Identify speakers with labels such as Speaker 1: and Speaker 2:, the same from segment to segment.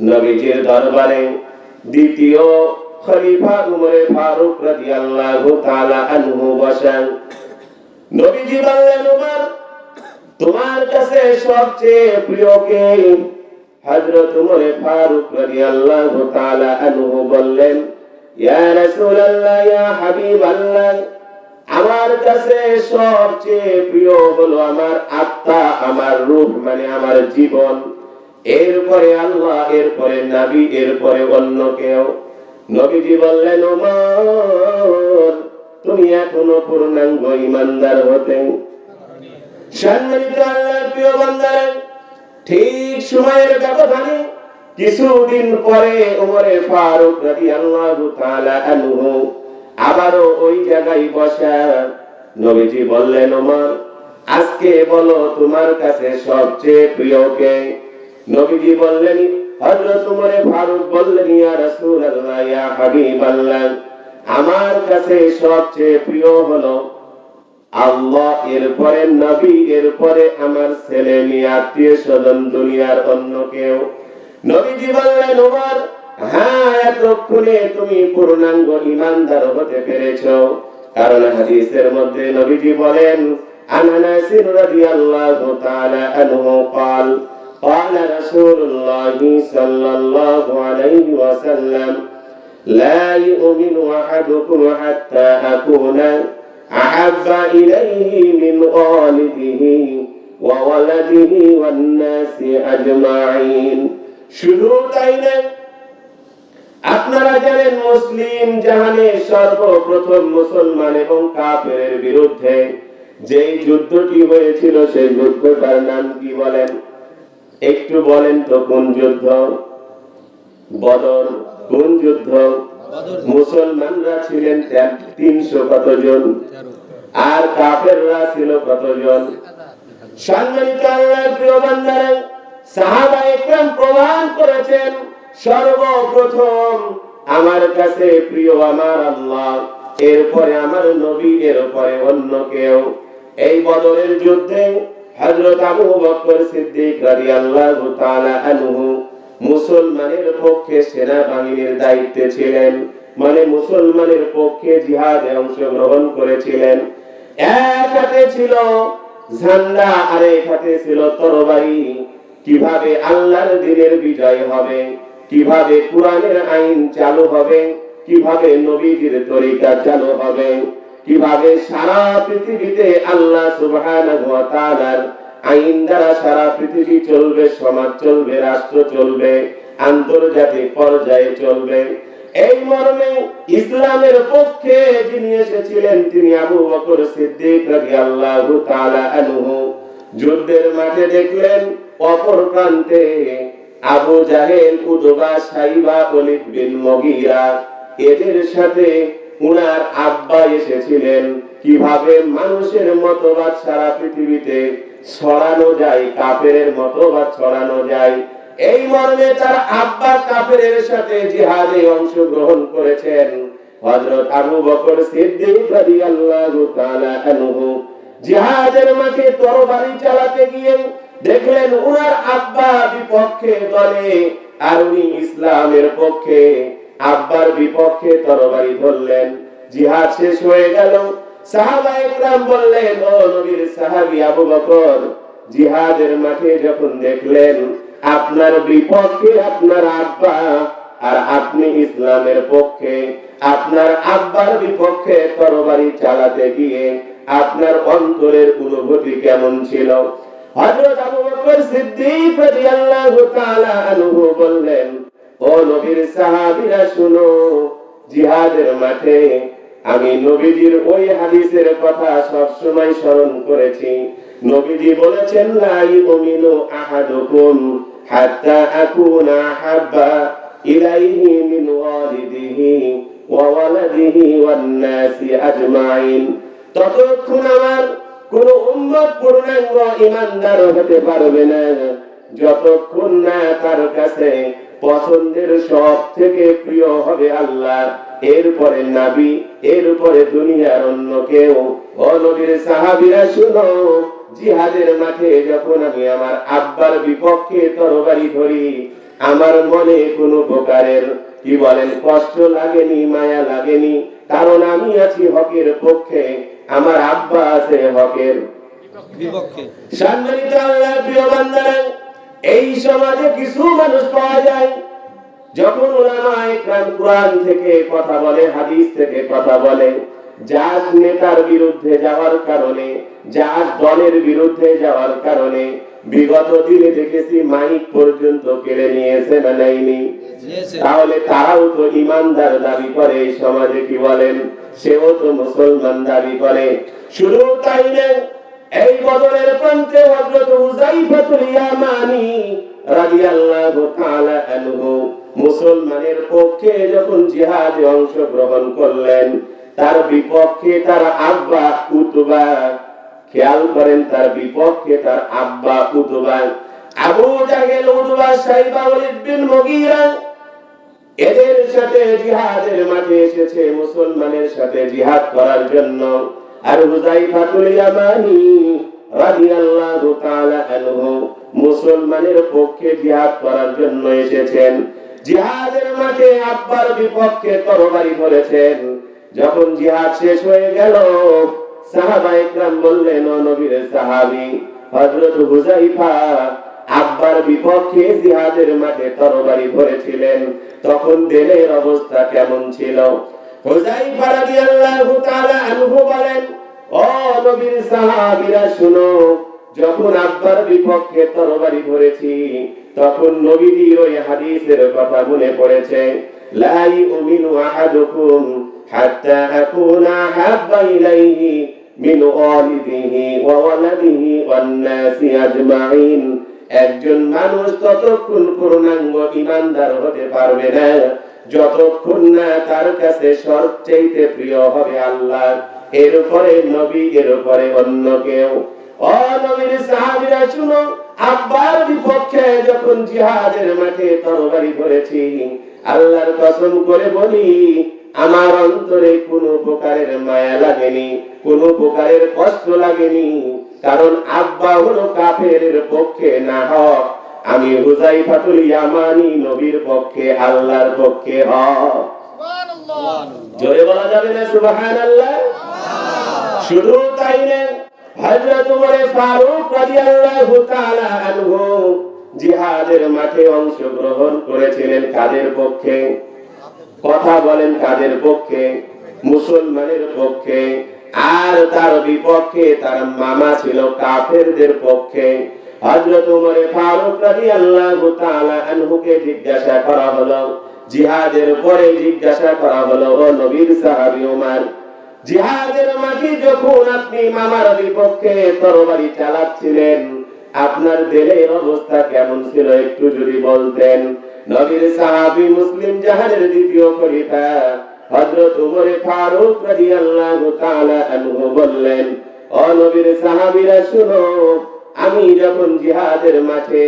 Speaker 1: নবীজির দরবারে দ্বিতীয় খলিফা উমরে ফারুক রাদিয়াল্লাহু তাআলা আনহু বসেন। নবীজি বললেন, উমর, তোমার কাছে সবচেয়ে প্রিয় কে? হযরত উমরে ফারুক রাদিয়াল্লাহু তাআলা আনহু বললেন, ইয়া রাসূলুল্লাহ, ইয়া হাবিবাল্লাহ, আমার কাছে সবচেয়ে প্রিয় হলো আমার আত্মা, আমার রূহ মানে আমার জীবন। এরপরে আল্লাহ, এরপরে নবী, এরপরে অন্য কেউ। নবীজি বললেন তুমি এখনও পূর্ণাঙ্গ ইমানদার হতে ঠিক পরে ওমরে ওই জায়গায় আজকে বলো তোমার কাছে সবচেয়ে প্রিয় কে? নবীজি বললেন হযরত ওমরে ফারুক বললেন ইয়া রাসূলুল্লাহ ইয়া হাবিবাল্লাহ আমার কাছে সবচেয়ে প্রিয় হলো আল্লাহ এরপরে নবী এরপরে আমার ছেলে মেয়ে আত্মীয় স্বজন দুনিয়ার অন্য কেউ নবীজি বললেন ওমর হ্যাঁ এতক্ষণে তুমি পূর্ণাঙ্গ ইমানদার হতে পেরেছ কারণ হাদিসের মধ্যে নবীজি বলেন আনানাসির রাদিয়াল্লাহু তাআলা আনহু قال قال رسول الله صلى الله عليه وسلم لا يؤمن أحدكم حتى أكون أحب إليه من والده وولده والناس أجمعين শুধু তাই না আপনারা জানেন মুসলিম জাহানের সর্বপ্রথম মুসলমান এবং কাফেরের বিরুদ্ধে যে যুদ্ধটি হয়েছিল সেই যুদ্ধটার নাম কি বলেন একটু বলেন তো কোন যুদ্ধ? বদর কোন যুদ্ধ? মুসলমানরা ছিলেন তিনশো কতজন? আর কাফেররা ছিল কতজন? সম্মানিত আল্লাহ প্রিয় বান্দারা সাহাবা একরাম প্রমাণ করেছেন সর্বপ্রথম আমার কাছে প্রিয় আমার আল্লাহ এরপরে আমার নবী এরপরে অন্য কেউ। এই বদরের যুদ্ধে হযরত আবু বকর সিদ্দিক রাদিয়াল্লাহু তাআলা আনহু মুসলমানের পক্ষে সেনাবাহিনীর দায়িত্বে ছিলেন মানে মুসলমানের পক্ষে জিহাদে অংশগ্রহণ করেছিলেন। এক হাতে ছিল ঝান্ডা আর এক হাতে ছিল তরবারি। কীভাবে আল্লাহর দিনের বিজয় হবে? কীভাবে কোরআনের আইন চালু হবে? কীভাবে নবীজির তরিকা চালু হবে? কীভাবে সারা পৃথিবীতে আল্লাহ সুবহানাহু আইন দ্বারা সারা পৃথিবী চলবে, সমাজ চলবে, রাষ্ট্র চলবে, আন্তর্জাতিক পর্যায়ে চলবে। এই মর্মে ইসলামের পক্ষে যিনি এসেছিলেন, তিনি আবু বকর সিদ্দিক রাদিয়াল্লাহু তাআলা আনহু। যুদ্ধের মাঠে দেখলেন, অপর প্রান্তে আবু জাহেল, উদবা, সাইবা ওলিদ বিন মগীরা। এদের সাথে উনার আব্বা এসেছিলেন। কীভাবে মানুষের মতবাদ সারা পৃথিবীতে ছড়ানো যায়, কাফেরের মতবাদ ছড়ানো যায়, এই মর্মে তার আব্বা কাফেরের সাথে জিহাদে অংশগ্রহণ করেছেন। হযরত আবু বকর সিদ্দিক রাদিয়াল্লাহু তাআলা আনহু জিহাদের মাঠে তরবারি চালাতে গিয়ে দেখলেন উনার আব্বা বিপক্ষে দলে আর উনি ইসলামের পক্ষে। আব্বার বিপক্ষে তরবারি ধরলেন। জিহাদ শেষ হয়ে গেল। ইসলামের পক্ষে, আপনার আব্বার বিপক্ষে তরবারি চালাতে গিয়ে আপনার অন্তরের অনুভূতি কেমন ছিল? হযরত আবু বকর সিদ্দিক বললেন ও নবীর শুনো, জিহাদের মাঠে আমি নবীজির ওই হাদিসের কথা সব সময় স্মরণ করেছি। নবীজি বলেছেন, লা ইউমিনু আহাদুকুম হাত্তা আকুনা হাব্বা ইলাইহি মিন ওয়ালিদিহি ওয়া ওয়ালাদিহি ওয়ান নাসি আজমাইন। ততক্ষণ আমার কোন উম্মত পূর্ণাঙ্গ ইমানদার হতে পারবে না। যতক্ষণ না তার কাছে পছন্দের সব থেকে প্রিয় হবে আল্লাহ। এরপরে নাবি এরপরে দুনিয়ার অন্য কেউ। ও নবীর সাহাবীরা শুনো জিহাদের মাঠে যখন আমি আমার আব্বার বিপক্ষে তরবারি ধরি আমার মনে কোনো প্রকারের কি বলেন কষ্ট লাগেনি মায়া লাগেনি কারণ আমি আছি হকের পক্ষে আমার আব্বা আছে হকের।
Speaker 2: বিপক্ষে।
Speaker 1: সম্মানিত আল্লাহর প্রিয় বান্দারা এই সমাজে কিছু মানুষ পাওয়া যায়। যখন ওলামা একরাম কোরআন থেকে কথা বলে হাদিস থেকে কথা বলে যার নেতার বিরুদ্ধে যাওয়ার কারণে যার দলের বিরুদ্ধে যাওয়ার কারণে বিগত দিনে দেখেছি মাইক পর্যন্ত কেড়ে নিয়েছে না নেয়নি। তাহলে তারাও তো ইমানদার দাবি করে এই সমাজে কি বলেন? সেও তো মুসলমান দাবি করে। শুধু তাই না এই বদরের প্রান্তে হযরত হুযাইফাতুল ইয়ামানি রাদিয়াল্লাহু তাআলা আনহু মুসলমানের পক্ষে যখন জিহাদে অংশগ্রহণ করলেন, তার বিপক্ষে তার আব্বা উতবা, খেয়াল করেন, তার বিপক্ষে তার আব্বা উতবা, আবু জাহেল, উতবা, সাইবা ওয়ালিদ বিন মুগীরা এদের সাথে জিহাদের মাঠে এসেছে মুসলমানের সাথে জিহাদ করার জন্য। আর হুযাইফাতুল ইয়ামানি রাদিয়াল্লাহু তাআলা আনহু মুসলমানের পক্ষে জিহাদ করার জন্য এসেছেন। জিহাদের মাঠে আব্বার বিপক্ষে তরবারি ধরেছেন যখন জিহাদ শেষ হয়ে গেল, সাহাবা বললেন, ও নবীর হযরত হুযাইফা আব্বার বিপক্ষে জিহাদের মাঠে তরবারি ধরেছিলেন। তখন দিনের অবস্থা কেমন ছিল? যখন আব্বার বিপক্ষে তরবারি ধরেছি, তখন নবীজির ওই হাদিসের কথা মনে পড়েছে, লা ইউমিনু আহাদুকুম হাত্তা আকুনা হাব্বা ইলাইহি মিন ওয়ালিদিহি ওয়া ওয়ালাদিহি ওয়ান নাসি আজমাইন। একজন মানুষ ততক্ষণ পূর্ণাঙ্গ ইমানদার হতে পারবে না। যতক্ষণ না তার কাছে সবচেয়ে প্রিয় হবে আল্লাহ এরপরে নবী এরপরে অন্য কেউ। আমার অন্তরে কোনো প্রকারের মায়া লাগেনি, কোনো প্রকারের কষ্ট লাগেনি, কারণ আব্বা হলো কাফের পক্ষে না হক। আমি হুজাইফাতুল ইয়ামানি নবীর পক্ষে আল্লাহর পক্ষে হক জোরে বলা যাবে না সুবহানাল্লাহ? শুধু তাই না হযরত ওমর ফারুক রাদিয়াল্লাহু তাআলা আনহু জিহাদের মাঠে অংশগ্রহণ করেছিলেন কাদের পক্ষে? কথা বলেন কাদের পক্ষে? মুসলমানের পক্ষে। আর তার বিপক্ষে তার মামা ছিল কাফেরদের পক্ষে। হযরত ওমর ফারুক রাদিয়াল্লাহু তাআলা আনহুকে জিজ্ঞাসা করা হলো, জিহাদের পরে জিজ্ঞাসা করা হলো, ও নবীর সাহাবী ওমর জিহাদের মাঝে যখন আপনি মামার বিপক্ষে তরবারি চালাচ্ছিলেন, আপনার দেহের অবস্থা কেমন ছিল একটু যদি বলতেন? নবীর সাহাবী মুসলিম জাহানের দ্বিতীয় খলিফা হযরত ওমর ফারুক রাদিয়াল্লাহু তাআলা আনহু বললেন, ও নবীর সাহাবীরা, শুনো আমি যখন জিহাদের মাঠে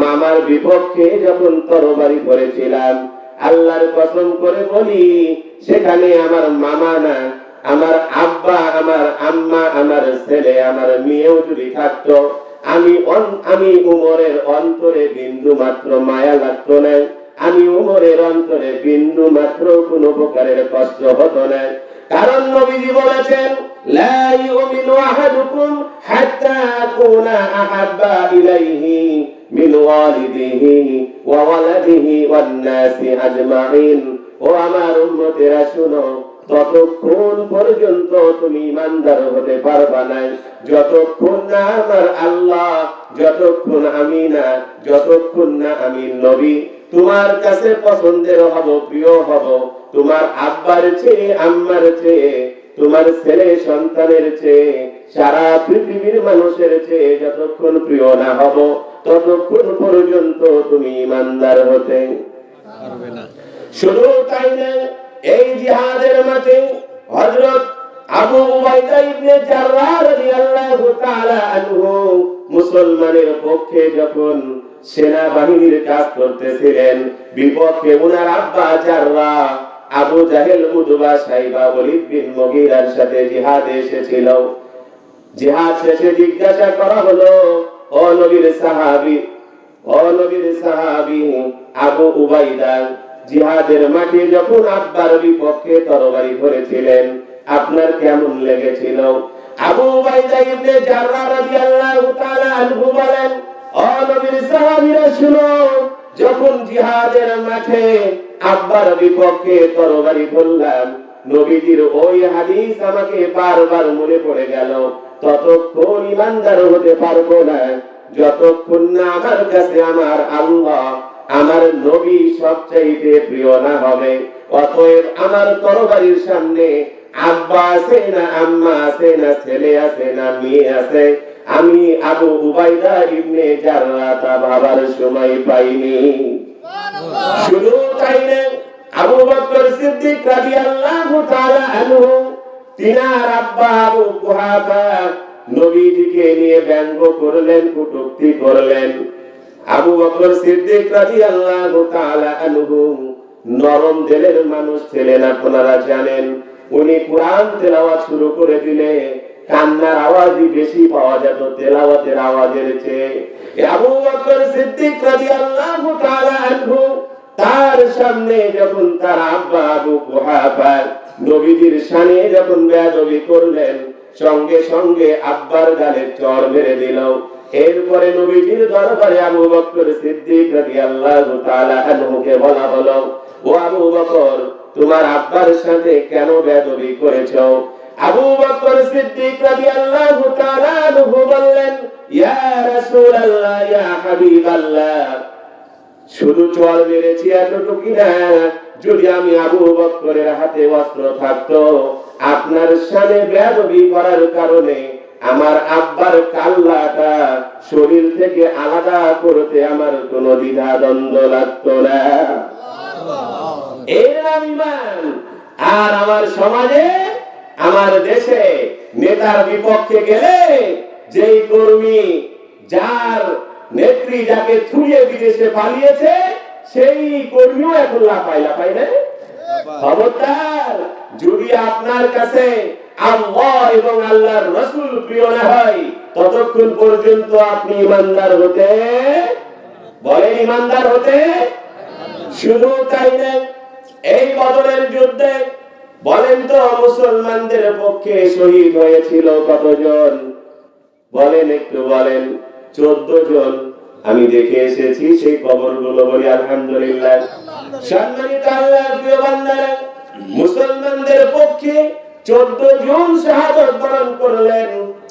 Speaker 1: মামার বিপক্ষে যখন তরবারি ধরেছিলাম আল্লাহর কসম করে বলি, সেখানে আমার মামা না, আমার আব্বা, আমার আম্মা, আমার ছেলে, আমার মেয়েও যদি থাকতো, আমি আমি উমরের অন্তরে বিন্দু মাত্র মায়া লাগতো না, আমি উমরের অন্তরে বিন্দু মাত্র কোন প্রকারের কষ্ট হতো না। কারণ নবীজি বলেছেন আহাদুকুম হাত্তা আকুনা আহাব্বা ইলাইহি মিন ওয়ালিদিহি ওয়া ওয়ালাদিহি ওয়ান নাসি আজমাইন। ও আমার উম্মতেরা, শুনো ততক্ষণ পর্যন্ত তুমি ইমানদার হতে পারবা না, যতক্ষণ না আমার আল্লাহ, যতক্ষণ আমি না, যতক্ষণ না আমি নবী, তোমার কাছে পছন্দের হব, প্রিয় হব, তোমার আব্বার চেয়ে, আম্মার চেয়ে তোমার ছেলে সন্তানের চেয়ে সারা পৃথিবীর মানুষের চেয়ে যতক্ষণ প্রিয় না হব, ততক্ষণ পর্যন্ত তুমি ইমানদার হতে শুধু তাই না, এই জিহাদের মাঠে হযরত আবু উবাইদা ইবনে জাররাহ রাদিয়াল্লাহু তাআলা আনহু মুসলমানের পক্ষে যখন সেনাবাহিনীর কাজ করতেছিলেন, বিপক্ষে উনার আব্বা জাররাহ আবু জাহেল উদবা সাইবা ওয়ালিদ বিন মুগীরার সাথে জিহাদে এসেছিল। জিহাদ শেষে জিজ্ঞাসা করা হলো, ও নবীর সাহাবী, ও নবীর সাহাবী আবু উবাইদা, জিহাদের মাঠে যখন আব্বার বিপক্ষে তরবারি ধরেছিলেন, আপনার কেমন লেগেছিল? আবু উবাইদা ইবনে জাররা রাদিয়াল্লাহু তাআলা আনহু বলেন, ও নবীর সাহাবীরা শুনো, যখন জিহাদের মাঠে আব্বার বিপক্ষে তরবারি ধরলাম নবীজির ওই হাদিস আমাকে বারবার মনে পড়ে গেল। ততক্ষণ ইমানদার হতে পারব না। যতক্ষণ না আমার কাছে আমার আল্লাহ আমার নবী সবচাইতে প্রিয় না হবে, অতএব আমার তরবারির সামনে আব্বা আছে না আম্মা আছে না ছেলে আছে না মেয়ে আছে। আমি আবু উবাইদা ইবনে জাররা তা ভাবার সময় পাইনি। শুধু তাই আবু বকর সিদ্দিক রাদিয়াল্লাহু তাআলা আনহু আবু কুহাফা নবীজিকে নিয়ে ব্যঙ্গ করলেন, কটূক্তি করলেন। আবু বকর সিদ্দিক রাদিয়াল্লাহু তাআলা আনহু নরম দিলের মানুষ ছিলেন, আপনারা জানেন। উনি কোরআন তেলাওয়াত শুরু করে দিলে কান্নার আওয়াজই বেশি পাওয়া যেত, তেলাওয়াতের আওয়াজের চেয়ে। আবু বকর সিদ্দিক রাদিয়াল্লাহু তাআলা তার সামনে যখন তার আব্বা আবু কুহাফা নবীজির শানে যখন বেয়াদবি করলেন, সঙ্গে সঙ্গে আব্বার গালে চড় মেরে দিল। এরপরে নবীজির দরবারে আবু বকর সিদ্দিক রাদিয়াল্লাহু তাআলা আনহুকে বলা হলো, ও আবু বকর, তোমার আব্বার সাথে কেন বেয়াদবি করেছ? আবু বকর সিদ্দিক রাদিয়াল্লাহু তাআলা আনহু বললেন ইয়া রাসূলুল্লাহ ইয়া হাবিবাল্লাহ। শুধু চল মেরেছি এতটুকু না? যদি আমি আবু বক্করের হাতে অস্ত্র থাকতো আপনার সামনে বেয়াদবি করার কারণে আমার আব্বার কাল্লাটা শরীর থেকে আলাদা করতে আমার কোনো দ্বিধা দ্বন্দ্ব লাগতো না। এর আর আমার সমাজে আমার দেশে নেতার বিপক্ষে গেলে যেই কর্মী যার নেত্রী যাকে ছুঁয়ে বিদেশে পালিয়েছে, সেই কর্মীও এখন লাফাই লাফাই না খবরদার, যদি আপনার কাছে আল্লাহ এবং আল্লাহর রসুল প্রিয় না হয়, ততক্ষণ পর্যন্ত আপনি ইমানদার হতে বলেন ইমানদার হতে শুধু তাই না এই বদলের যুদ্ধে বলেন তো, মুসলমানদের পক্ষে শহীদ হয়েছিল কতজন? বলেন, একটু বলেন। চোদ্দ জন। আমি দেখে এসেছি সেই কবরগুলো বলি, আলহামদুলিল্লাহ। সম্মানিত মুসলমানদের পক্ষে চোদ্দ জন শাহাদত বরণ করলেন।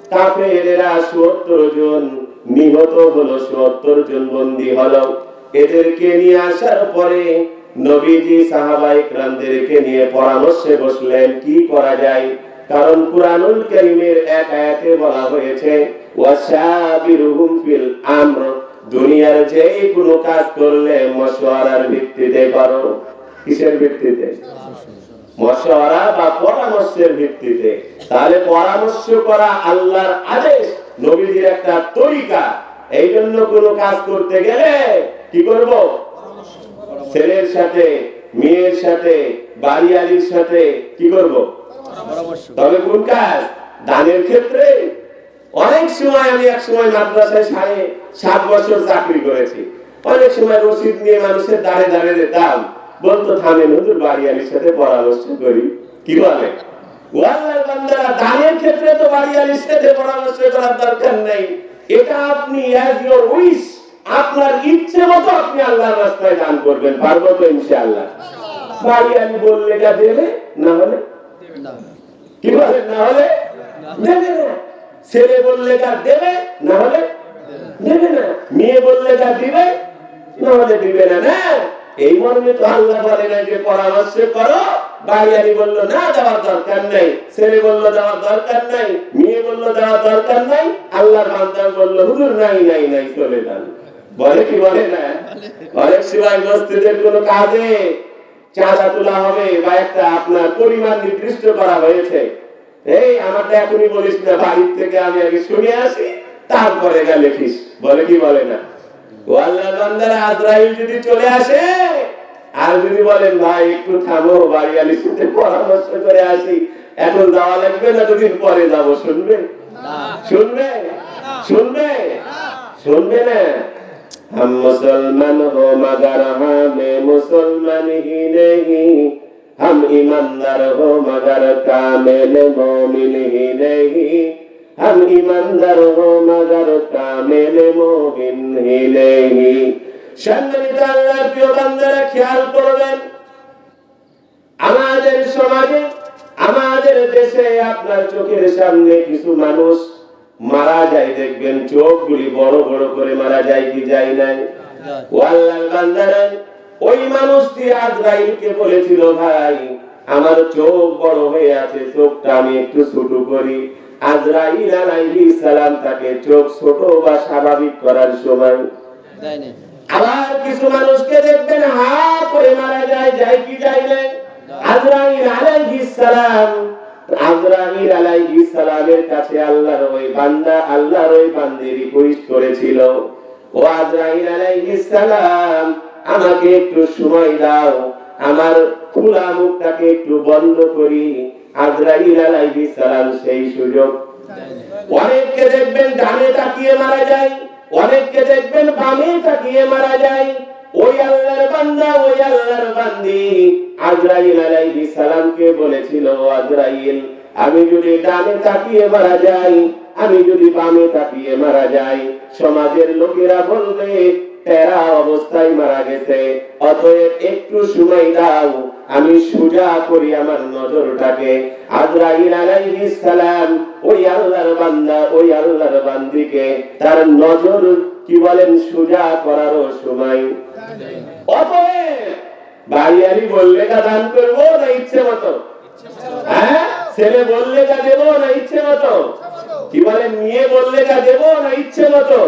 Speaker 1: কাফেরেরা সত্তর জন, নিহত হলো সত্তর জন বন্দী হলো। এদেরকে নিয়ে আসার পরে নবীজি সাহাবাই ক্রামদেরকে নিয়ে পরামর্শে বসলেন, কি করা যায়? কারণ কুরআনুল কারীমের এক আয়াতে বলা হয়েছে ওয়াশাবিরুহুম ফিল আমর দুনিয়ার যে কোনো কাজ করলে মশওয়ারার ভিত্তিতে করো কিসের ভিত্তিতে? মশওয়ারা বা পরামর্শের ভিত্তিতে। তাহলে পরামর্শ করা আল্লাহর আদেশ, নবীজির একটা তরিকা। এই জন্য কোনো কাজ করতে গেলে কি করব? ছেলের সাথে, মেয়ের সাথে, বাড়িয়ালির সাথে কি করব? তবে কোন কাজ? দানের ক্ষেত্রে। অনেক সময় আমি এক সময় মাদ্রাসায় সাড়ে সাত বছর চাকরি করেছি। অনেক সময় রসিদ নিয়ে মানুষের দাঁড়ে দাঁড়ে যেতাম। বলতো, থামেন হুজুর, বাড়িয়ালির সাথে পরামর্শ করি। কি বলে? দানের ক্ষেত্রে তো বাড়িয়ালির সাথে পরামর্শ করার দরকার নেই। এটা আপনি অ্যাজ ইওর উইশ আপনার ইচ্ছে মতো আপনি আল্লাহর রাস্তায় দান করবেন পারব তো ইনশাআল্লাহ। বাড়িয়ালি বললে যা দেবে না হলে? কি বলেন না হলে? দেবে না। ছেলে বললে যা দেবে না হলে? দেবে না। মেয়ে বললে যা দিবে না হলে দিবে না। না এই মর্মে তো আল্লাহ বলে না যে পরামর্শ করো। বাড়িয়ারি বলল না দেওয়ার দরকার নাই। ছেলে বলল দেওয়ার দরকার নাই। মেয়ে বলল দেওয়ার দরকার নাই। আল্লাহর বান্দার বলল হুজুর নাই নাই নাই চলে যান। বলে কি বলে? না অনেক সময় মসজিদের কোনো কাজে চাঁদা তোলা হবে বা একটা আপনার পরিমাণ নির্দিষ্ট করা হয়েছে। এই আমারটা এখনই বলিস না বাড়ির থেকে আমি আগে শুনে আসি তারপরে গা লেখিস। বলে কি বলে না? ও আল্লাহ বান্দারা আজরাইল যদি চলে আসে আর যদি বলেন ভাই একটু থামো বাড়ি আলির সাথে পরামর্শ করে আসি। এখন যাওয়া লাগবে না দুদিন পরে যাব শুনবে?
Speaker 2: না।
Speaker 1: শুনবে? শুনবে? শুনবে না? हम मुसलमान हो मगर हमें मुसलमान ही नहीं हम ईमानदार हो मगर कामिल मोमिन ही नहीं हम ईमानदार हो मगर कामिल मोमिन ही नहीं সম্মানিত আল্লাহর প্রিয় বান্দারা খেয়াল করবেন আমাদের সমাজে আমাদের দেশে আপনার চোখের সামনে কিছু মানুষ মারা যায় দেখবেন চোখগুলি বড় বড় করে মারা যায় কি যায় নাই? ও আল্লাহর বান্দারা ওই মানুষটি আজরাইলকে বলেছিল ভাই আমার চোখ বড় হয়ে আছে চোখটা আমি একটু ছোট করি। আজরাইল আলাইহিস সালাম তাকে চোখ ছোট বা স্বাভাবিক করার সময় আবার কিছু মানুষকে দেখবেন হা করে মারা যায় যায় কি যায় না। আজরাইল আলাইহিস সালাম আজরাইল আলাইহিস সালামের কাছে আল্লাহর ওই বান্দা, আল্লাহর ওই বান্দি রিকোয়েস্ট করেছিল। ও আজরাইল আলাইহিস সালাম, আমাকে একটু সময় দাও, আমার খোলা মুখটাকে একটু বন্ধ করি। আজরাইল আলাইহিস সালাম সেই সুযোগ। অনেককে দেখবেন ডানে তাকিয়ে মারা যায়, অনেককে দেখবেন বামে তাকিয়ে মারা যায়। ওই বান্দা, ওই বান্দি। আজরাইল আলাইহিস সালামকে বলেছিল আজরাইল, আমি যদি ডানে তাকিয়ে মারা যাই, আমি যদি বামে তাকিয়ে মারা যাই, সমাজের লোকেরা বলবে, তেরা অবস্থায় মারা গেছে। অতএব একটু সময় দাও, আমি সোজা করি আমার নজরটাকে। আজরাইল আলাইহিস সালাম, ওই আল্লাহর বান্দা, ওই আল্লাহর বান্দিকে তার নজর কি বলেন সোজা করারও সময়? বাড়িয়ারি বললে কা দান করব না ইচ্ছে মতো? হ্যাঁ? ছেলে বললে কা দেবো না ইচ্ছে মতো? কি বলে নিয়ে বললে কা দেবো না ইচ্ছে মতো?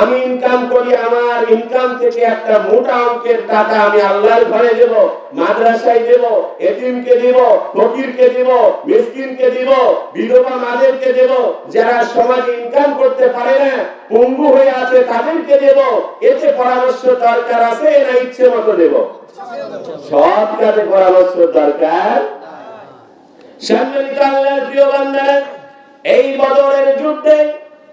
Speaker 1: আমি ইনকাম করি, আমার ইনকাম থেকে একটা মোটা অঙ্কের টাকা আমি আল্লাহর ঘরে দেব, মাদ্রাসায় দেব, এতিমকে দেব, ফকিরকে দেব, মিসকিনকে দেব, বিধবা মাদেরকে দেব, যারা সমাজে ইনকাম করতে পারে না, পঙ্গু হয়ে আছে তাদেরকে দেব, এতে পরামর্শ দরকার আছে না ইচ্ছে মতো দেব? সব কাজে পরামর্শ দরকার। সম্মানিত আল্লাহর প্রিয় বান্দারা, এই বদরের যুদ্ধে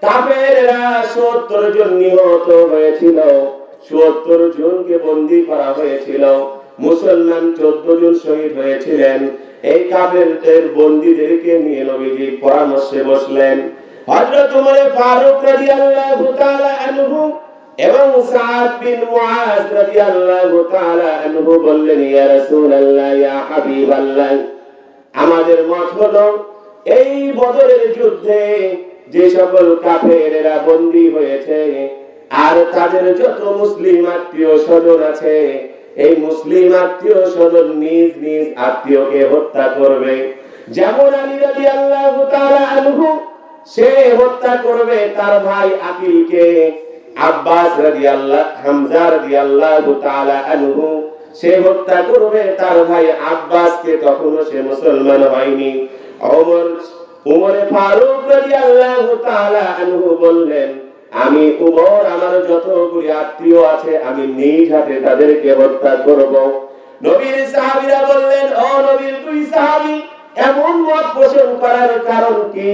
Speaker 1: কাফেররা 70 জন নিহত হয়েছিল 70 জনকে করা হয়েছিল। মুসলমান 14 জন শহীদ হয়েছিলেন। এই কাফেরদের বন্দীদেরকে নিয়ে নবীজি পরামর্শে বসলেন। হযরত ফারুক রাদিয়াল্লাহু তাআলা আনহু এবং সাদ বিন মুআজ রাদিয়াল্লাহু তাআলা আনহু বললেন, ইয়া রাসূলুল্লাহ, ইয়া হাবিবাল্লাহ, আমাদের মত হলো, এই বদরের যুদ্ধে যে সকল কাফেরেরা বন্দী হয়েছে, আর তাদের যত মুসলিম আত্মীয় স্বজন আছে, এই মুসলিম আত্মীয় স্বজন নিজ নিজ আত্মীয়কে হত্যা করবে। যেমন আলী রাজি আল্লাহ আনহু, সে হত্যা করবে তার ভাই আকিলকে আব্বাস রাজি আল্লাহ হামজা রাজি আল্লাহ আনহু, সে হত্যা করবে তার ভাই আব্বাসকে তখনও সে মুসলমান হয়নি। ওমর ফারুক রাদিয়াল্লাহু তাআলা আনহু বললেন, আমি উমর, আমার যতগুলি আত্মীয় আছে, আমি নিজ হাতে তাদেরকে হত্যা করব। নবীর সাহাবীরা বললেন, ও নবীর দুই সাহাবী, এমন মত পোষণ করার কারণ কি?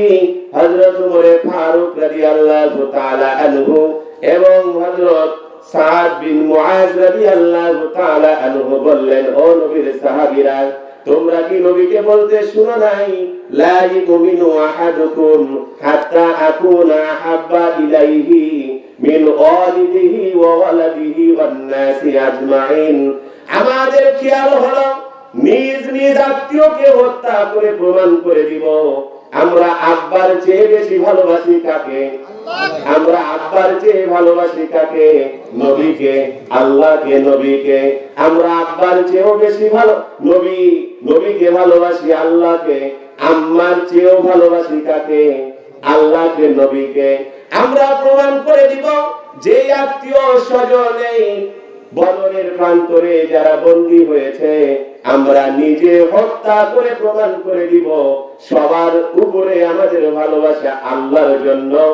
Speaker 1: হযরত উমরে ফারুক রাদিয়াল্লাহু তাআলা আনহু এবং হযরত সাদ বিন মুআজ রাদিয়াল্লাহু তাআলা আনহু বললেন, ও নবীর সাহাবীরা তোমরা কি নবীকে বলতে শুনো নাই? লা ইউমিনু আহাদুকুম হাত্তা আকুনা হাব্বা ইলাইহি মিন ওয়ালিদিহি ওয়া ওয়ালাদিহি ওয়ান নাসি আজমাইন। আমাদের খেয়াল হলো, নিজ নিজ আত্মীয়কে হত্যা করে প্রমাণ করে দিব। আমরা আব্বার চেয়ে বেশি ভালোবাসি কাকে? আমরা আব্বার চেয়ে ভালোবাসি কাকে? নবীকে, আল্লাহকে, নবীকে। আমরা আব্বার চেয়েও বেশি ভালো, নবী, নবীকে ভালোবাসি আল্লাহকে। আম্মার চেয়েও ভালোবাসি কাকে? আল্লাহকে, নবীকে। আমরা প্রমাণ করে দিব যে আত্মীয় স্বজন এই বদরের প্রান্তরে যারা বন্দী হয়েছে, আমরা নিজে হত্যা করে প্রমাণ করে দিব সবার উপরে আমাদের ভালোবাসা আল্লাহর জন্য।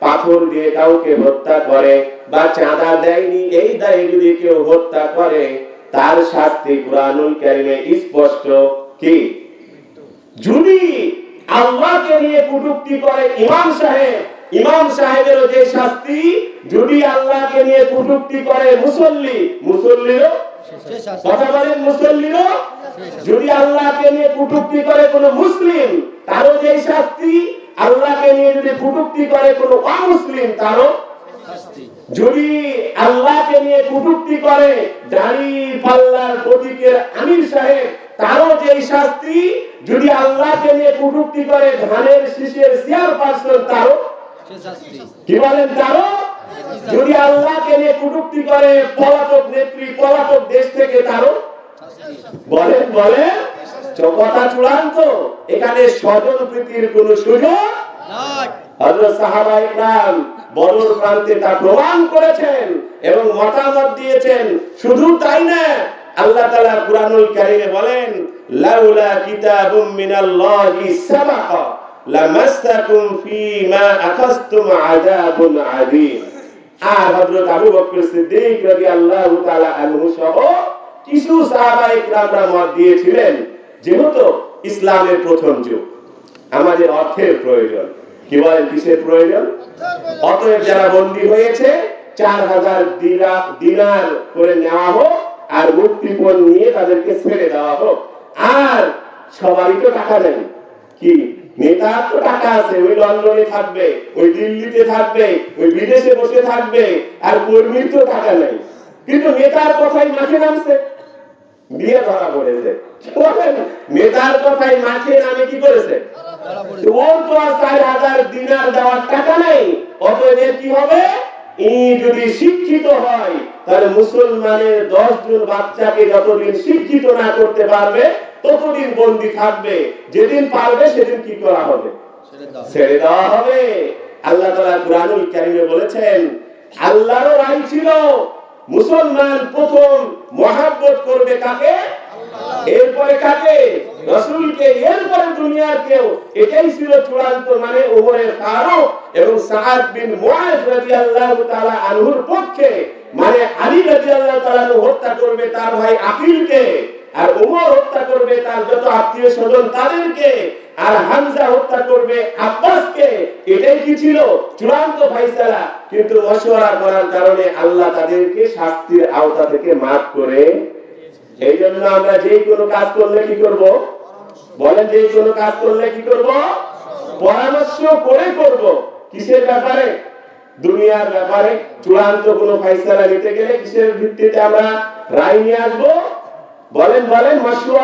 Speaker 1: পাথর দিয়ে কাউকে হত্যা করে বা চাঁদা দেয়নি এই দায়ে যদি কেউ হত্যা করে তার শাস্তি কুরআনুল কারিমে স্পষ্ট কি? যদি আল্লাহকে নিয়ে কটূক্তি করে ইমাম সাহেব ইমাম সাহেবেরও যে শাস্তি যদি আল্লাহকে নিয়ে কটূক্তি করে মুসল্লি মুসল্লিরও? কথা বলেন মুসল্লিরও? যদি আল্লাহকে নিয়ে কটূক্তি করে কোন মুসলিম তারও যে শাস্তি আল্লাহকে নিয়ে যদি কটূক্তি করে কোন অমুসলিম তারও যদি আল্লাহকে নিয়ে করে দাড়ি পাল্লার প্রতীকের আমির সাহেব, তারও যে শাস্তি, যদি আল্লাহকে নিয়ে কটূক্তি করে ধানের শীষের চেয়ার পার্সন তারও, কি বলেন তারও? যদি আল্লাহকে নিয়ে কটূক্তি করে পলাতক নেত্রী, পলাতক দেশ থেকে তারও, বলেন বলেন। কথা চূড়ান্ত এখানে স্বজন প্রীতির কোন সুযোগ?
Speaker 2: নাই
Speaker 1: হযরত সাহাবা ইকরাম বদর প্রান্তে তা প্রমাণ করেছেন এবং মতামত দিয়েছেন। শুধু তাই না আল্লাহ তাআলা কুরআনুল কারীমে বলেন লাউলা কিতাবুম মিনাল্লাহি সাবাকা ফীমা আখাযতুম আযাবুন আযীম। আর হযরত আবু বকর সিদ্দিক রাদিয়াল্লাহু তাআলা আনহু সহ কিছু সাহাবা ইকরামরা মত দিয়েছিলেন যেহেতু ইসলামের প্রথম যুগ, আমাদের অর্থের প্রয়োজন। কি বলেন, কিসের প্রয়োজন? অতএব যারা বন্দী হয়েছে, চার হাজার দিনার করে নেওয়া হোক আর মুক্তিপণ নিয়ে তাদেরকে ছেড়ে দেওয়া হোক। আর সবারই তো টাকা নেই কি? নেতার তো টাকা আছে, ওই লন্ডনে থাকবে, ওই দিল্লিতে থাকবে, ওই বিদেশে বসে থাকবে, আর কর্মীর তো টাকা নেই। কিন্তু নেতার কথাই মাঠে নামছে। দিয়ে ধরা পড়েছে নেতার মাঠে নামে কি করেছে? ওর তো আর চার হাজার দিনার দেওয়ার টাকা নেই। অতএব কি হবে? যদি শিক্ষিত হয় তাহলে মুসলমানের দশ জন বাচ্চাকে যতদিন শিক্ষিত না করতে পারবে ততদিন বন্দি থাকবে। যেদিন পারবে সেদিন কি করা হবে?
Speaker 2: ছেড়ে
Speaker 1: দেওয়া হবে। আল্লাহ তাআলা কুরআনুল কারীমে বলেছেন আল্লাহরও আইন ছিল মুসলমান প্রথম মহাব্বত করবে কাকে? এরপরে কাকে? রসুলকে। এরপরে দুনিয়ার কেউ এটাই ছিল চূড়ান্ত মানে ওমরের ফারুক এবং সাহাদ বিন মুআজ রাদিয়াল্লাহু তাআলা আনহুর পক্ষে। মানে আলী রাদিয়াল্লাহু তাআলা হত্যা করবে তার ভাই আকিলকে। আর ওমর হত্যা করবে তার যত আত্মীয় স্বজন তাদেরকে, আর হামজা হত্যা করবে আব্বাসকে। এটাই কি ছিল? চূড়ান্ত ফাইসালা কিন্তু করার কারণে আল্লাহ তাদেরকে শাস্তির আওতা থেকে মাফ করে এই জন্য আমরা যে কোনো কাজ করলে কি করব? বলেন যে কোনো কাজ করলে কি করব? পরামর্শ করে করব। কিসের ব্যাপারে? দুনিয়ার ব্যাপারে চূড়ান্ত কোনো ফাইসালা নিতে গেলে কিসের ভিত্তিতে আমরা রায় নিয়ে আসব? বলেন বলেন মাসুয়া